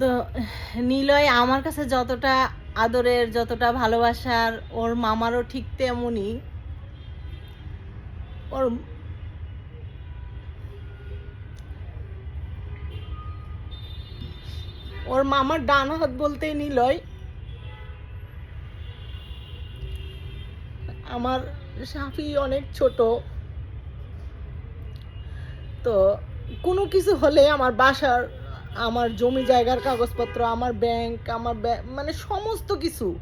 তো, নিলয় আমার কাছে যতটা আদরের, যতটা ভালোবাসার, ওর মামারও ঠিক তেমনই। ওর ওর মামার ডান হাত বলতেই নিলয়, আমার সাফি অনেক ছোট। তো, কোনো কিছু হলে আমার বাসার আমার জমি জায়গার কাগজপত্র, আমার ব্যাংক আমার মানে সমস্ত কিছু।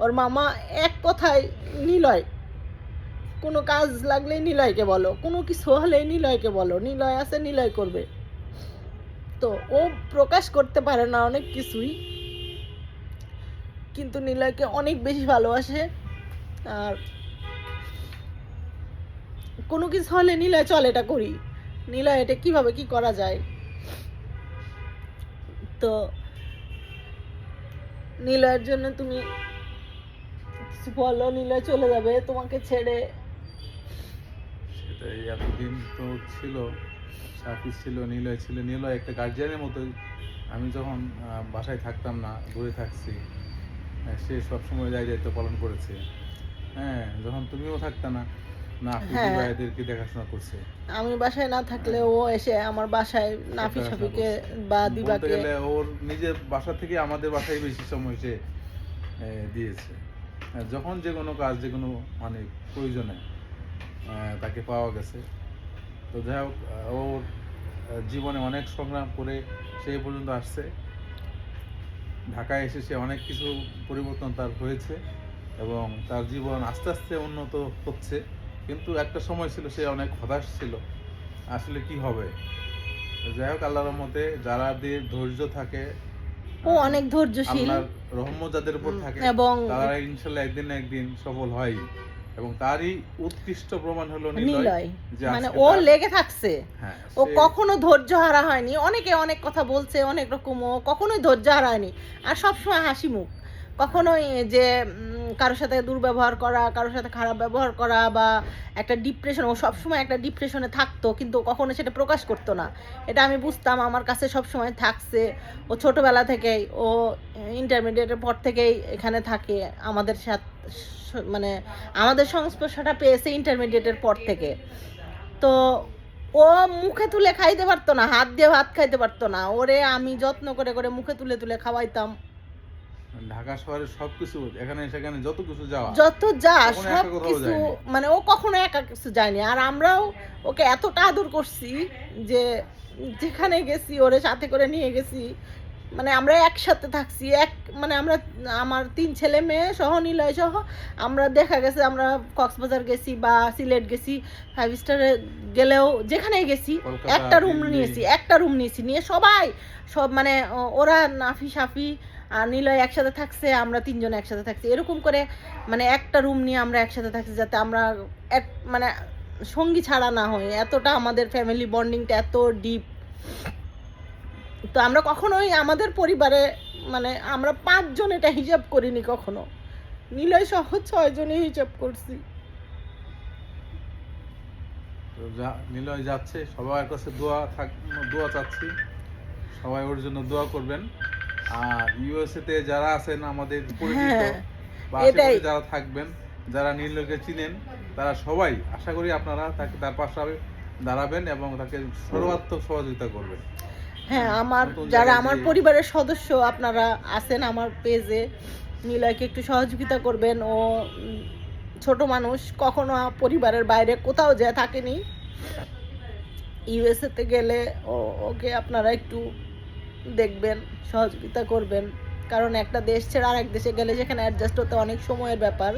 ওর মামা এক কথায় নিলয়। কোনো কাজ লাগলেই নিলয়কে বলো, কোনো কিছু হলেই নিলয়কে বলো। নিলয় আছে, নিলয় করবে। তো ও প্রকাশ করতে পারে না অনেক কিছুই। কিন্তু নিলয়কে অনেক বেশি ভালোবাসে। আর কোনো কিছু হলে নিলয় চল এটা করি। নিলয় এটা কীভাবে, কি করা যায়? তো নিলয়ের জন্য তুমি কিছু বলো, নিলয় চলে যাবে তোমাকে ছেড়ে। সেটাই এতদিন তো ছিল সাফি ছিল, নিলয় ছিল। নিলয় একটা গার্জিয়ানের মতোই আমি যখন বাসায় থাকতাম না দূরে থাকছি সে সবসময় দায় দায়িত্ব পালন করেছে। হ্যাঁ যখন তুমিও থাকতা না হ্যাঁ। ভাইদেরকে দেখাশোনা করছে। আমি বাসায় না থাকলে ও এসে আমার বাসায় নাফি সাফিকে বা দিবাকে ওর নিজের বাসা থেকে আমাদের বাসায় বেশি সময় সে দিয়েছে। যখন যে কোনো কাজ যে কোনো মানে প্রয়োজনে তাকে পাওয়া গেছে। তো যাই হোক ওর জীবনে অনেক সংগ্রাম করে সেই পর্যন্ত আসছে। ঢাকায় এসে সে অনেক কিছু পরিবর্তন তার হয়েছে এবং তার জীবন আস্তে আস্তে উন্নত হচ্ছে। কিন্তু একটা সময় ছিল সে অনেক হতাশ ছিল। আসলে কি হবে? যাই হোক আল্লাহর মতে যারা দিয়ে ধৈর্য থাকে ও অনেক ধৈর্যশীল। রহমত যাদের উপর থাকে এবং তারা একদিন না একদিন সফল হয়। এবং তারই উৎকৃষ্ট প্রমাণ হলো নিলয় মানে ও লেগে থাকছে। হ্যাঁ ও কখনো ধৈর্য হারা হয়নি। অনেকে অনেক কথা বলছে অনেক রকম ও কখনোই ধৈর্য হারায়নি। আর সবসময় হাসি মুখ। কখনোই যে কারোর সাথে দুর্ব্যবহার করা, কারোর সাথে খারাপ ব্যবহার করা বা একটা ডিপ্রেশন ও সবসময় একটা ডিপ্রেশনে থাকতো, কিন্তু কখনো সেটা প্রকাশ করতো না। এটা আমি বুঝতাম, আমার কাছে সবসময় থাকছে। ও ছোটোবেলা থেকেই, ও ইন্টারমিডিয়েটের পর থেকেই এখানে থাকে। আমাদের সাথে মানে আমাদের সংস্পর্শটা পেয়েছে ইন্টারমিডিয়েটের পর থেকে। তো ও মুখে তুলে খাইতে পারতো না, হাত দিয়ে ভাত খাইতে পারতো না। ওরে আমি যত্ন করে করে মুখে তুলে তুলে খাওয়াইতাম। ঢাকা শহরের সবকিছু এখানে সেখানে যত কিছু যাওয়া। যত যা কখনো সব কিছু মানে ও কখনো একা কিছু যায়নি। আর আমরাও ওকে এতটা আদর করছি যে যেখানে গেছি ওরে সাথে করে নিয়ে গেছি। মানে আমরা একসাথে থাকছি এক মানে আমরা আমার তিন ছেলে মেয়ে সহ নিলয় সহ আমরা দেখা গেছে আমরা কক্সবাজার গেছি বা সিলেট গেছি ফাইভ স্টারে গেলেও যেখানেই গেছি একটা রুম নিয়েছি একটা রুম নিয়েছি। নিয়ে সবাই সব মানে ওরা নাফি সাফি আর নিলয় একসাথে থাকছে, আমরা তিনজন একসাথে থাকছি। এরকম করে মানে একটা রুম নিয়ে আমরা একসাথে থাকছি যাতে আমরা এক মানে সঙ্গী ছাড়া না হই এতটা আমাদের ফ্যামিলি বন্ডিংটা এত ডিপ তো আমরা কখনোই আমাদের পরিবারে মানে আমরা পাঁচজন এটা হিসাব করিনি কখনো। নিলয় সহ ছয়জনই হিসাব করছি। নিলয় যাচ্ছে সবার কাছে দোয়া থাক, দোয়া চাচ্ছি। সবাই ওর জন্য দোয়া করবেন। আর ইউএসএ তে যারা আছেন আমাদের পরিচিত হ্যাঁ, বা এটাই। যারা থাকবেন যারা নীলকে চিনেন তারা সবাই আশা করি আপনারা তাকে তার পাশে দাঁড়াবেন এবং তাকে সর্বাত্মক সহযোগিতা করবেন। হ্যাঁ আমার যারা আমার পরিবারের সদস্য আপনারা আছেন আমার পেজে নিলয়কে একটু সহযোগিতা করবেন। ও ছোট মানুষ কখনো পরিবারের বাইরে কোথাও যা থাকেনি। ইউএসএতে গেলে ও ওকে আপনারা একটু দেখবেন, সহযোগিতা করবেন। কারণ একটা দেশ ছেড়ে আরেক দেশে গেলে সেখানে অ্যাডজাস্ট হতে অনেক সময়ের ব্যাপার।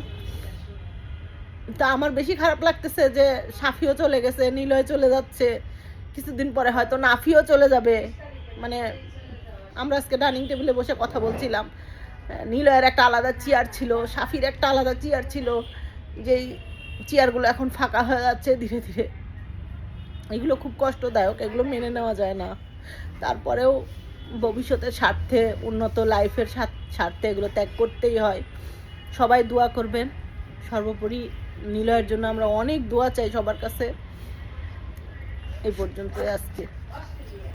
তা আমার বেশি খারাপ লাগতেছে যে সাফিও চলে গেছে, নিলয় চলে যাচ্ছে। কিছুদিন পরে হয়তো নাফিও চলে যাবে। মানে আমরা আজকে ডাইনিং টেবিলে বসে কথা বলছিলাম। নিলয়ের একটা আলাদা চেয়ার ছিল, সাফির একটা আলাদা চেয়ার ছিল। যেই চেয়ারগুলো এখন ফাঁকা হয়ে যাচ্ছে ধীরে ধীরে। এগুলো খুব কষ্টদায়ক, এগুলো মেনে নেওয়া যায় না। তারপরেও ভবিষ্যতের স্বার্থে, উন্নত লাইফের স্বার্থে এগুলো ত্যাগ করতেই হয়। সবাই দোয়া করবেন। সর্বোপরি নিলয়ের জন্য আমরা অনেক দোয়া চাই সবার কাছে। এই পর্যন্ত আজকে।